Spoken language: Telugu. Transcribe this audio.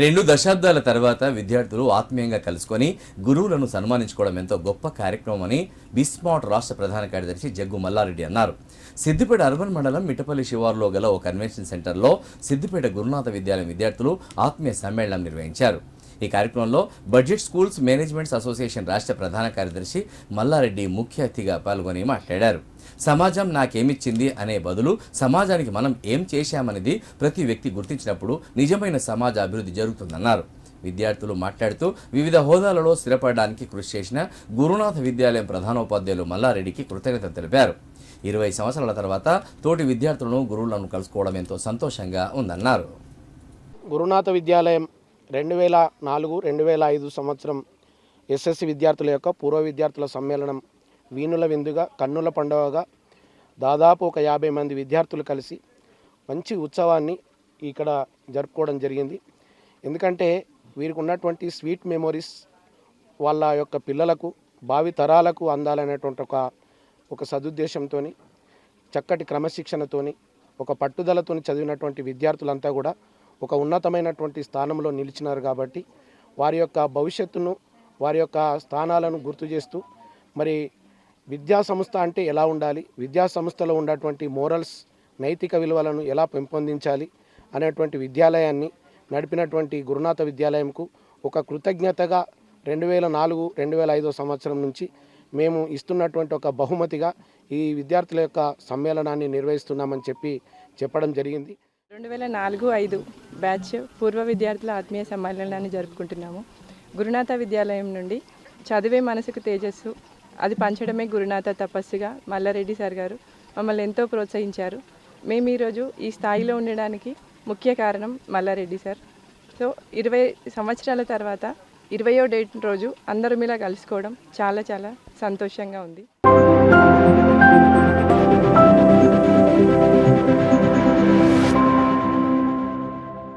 రెండు దశాబ్దాల తర్వాత విద్యార్థులు ఆత్మీయంగా కలుసుకొని గురువులను సన్మానించుకోవడం ఎంతో గొప్ప కార్యక్రమం అని బిస్మాట్ రాష్ట్ర ప్రధాన కార్యదర్శి జగ్గు మల్లారెడ్డి అన్నారు. సిద్దిపేట అర్బన్ మండలం మిట్టపల్లి శివారులో గల ఓ కన్వెన్షన్ సెంటర్లో సిద్దిపేట గురునాథ విద్యాలయం విద్యార్థులు ఆత్మీయ సమ్మేళనం నిర్వహించారు. ఈ కార్యక్రమంలో బడ్జెట్ స్కూల్స్ మేనేజ్మెంట్స్ అసోసియేషన్ రాష్ట్ర ప్రధాన కార్యదర్శి మల్లారెడ్డి ముఖ్య అతిథిగా పాల్గొని మాట్లాడారు. సమాజం నాకేమిచ్చింది అనే బదులు సమాజానికి మనం ఏం చేశామనేది ప్రతి వ్యక్తి గుర్తించినప్పుడు నిజమైన సమాజ అభివృద్ధి జరుగుతుందన్నారు. విద్యార్థులు మాట్లాడుతూ వివిధ హోదాలలో స్థిరపడడానికి కృషి చేసిన గురునాథ విద్యాలయం ప్రధానోపాధ్యాయులు మల్లారెడ్డికి కృతజ్ఞత తెలిపారు. ఇరవై సంవత్సరాల తర్వాత తోటి విద్యార్థులను గురువులను కలుసుకోవడం ఎంతో సంతోషంగా ఉందన్నారు. గురునాథ విద్యాలయం రెండు వేల నాలుగు రెండు వేల ఐదు సంవత్సరం ఎస్ఎస్సి విద్యార్థుల యొక్క పూర్వ విద్యార్థుల సమ్మేళనం వీణుల విందుగా కన్నుల పండుగగా దాదాపు ఒక యాభై మంది విద్యార్థులు కలిసి మంచి ఉత్సవాన్ని ఇక్కడ జరుపుకోవడం జరిగింది. ఎందుకంటే వీరికి ఉన్నటువంటి స్వీట్ మెమొరీస్ వాళ్ళ యొక్క పిల్లలకు భావి తరాలకు అందాలనేటువంటి ఒక ఒక సదుద్దేశంతో చక్కటి క్రమశిక్షణతోని ఒక పట్టుదలతోని చదివినటువంటి విద్యార్థులంతా కూడా ఒక ఉన్నతమైనటువంటి స్థానంలో నిలిచినారు కాబట్టి వారి యొక్క భవిష్యత్తును వారి యొక్క స్థానాలను గుర్తు చేస్తూ మరి విద్యా సంస్థ అంటే ఎలా ఉండాలి? విద్యా సంస్థలో ఉన్నటువంటి మోరల్స్ నైతిక విలువలను ఎలా పెంపొందించాలి? అనేటువంటి విద్యాలయాన్ని నడిపినటువంటి గురునాథ విద్యాలయంకు ఒక కృతజ్ఞతగా రెండు వేల నాలుగు రెండు వేల ఐదో సంవత్సరం నుంచి మేము ఇస్తున్నటువంటి ఒక బహుమతిగా ఈ విద్యార్థుల యొక్క సమ్మేళనాన్ని నిర్వహిస్తున్నామని చెప్పి చెప్పడం జరిగింది. రెండు వేల నాలుగు ఐదు బ్యాచ్ పూర్వ విద్యార్థుల ఆత్మీయ సమ్మేళనాన్ని జరుపుకుంటున్నాము. గురునాథ విద్యాలయం నుండి చదివే మనసుకు తేజస్సు అది పంచడమే గురునాథ తపస్సుగా మల్లారెడ్డి సార్ గారు మమ్మల్ని ఎంతో ప్రోత్సహించారు. మేము ఈరోజు ఈ స్థాయిలో ఉండడానికి ముఖ్య కారణం మల్లారెడ్డి సార్. సో ఇరవై సంవత్సరాల తర్వాత ఇరవయో డేట్ రోజు అందరం ఇలా కలుసుకోవడం చాలా చాలా సంతోషంగా ఉంది.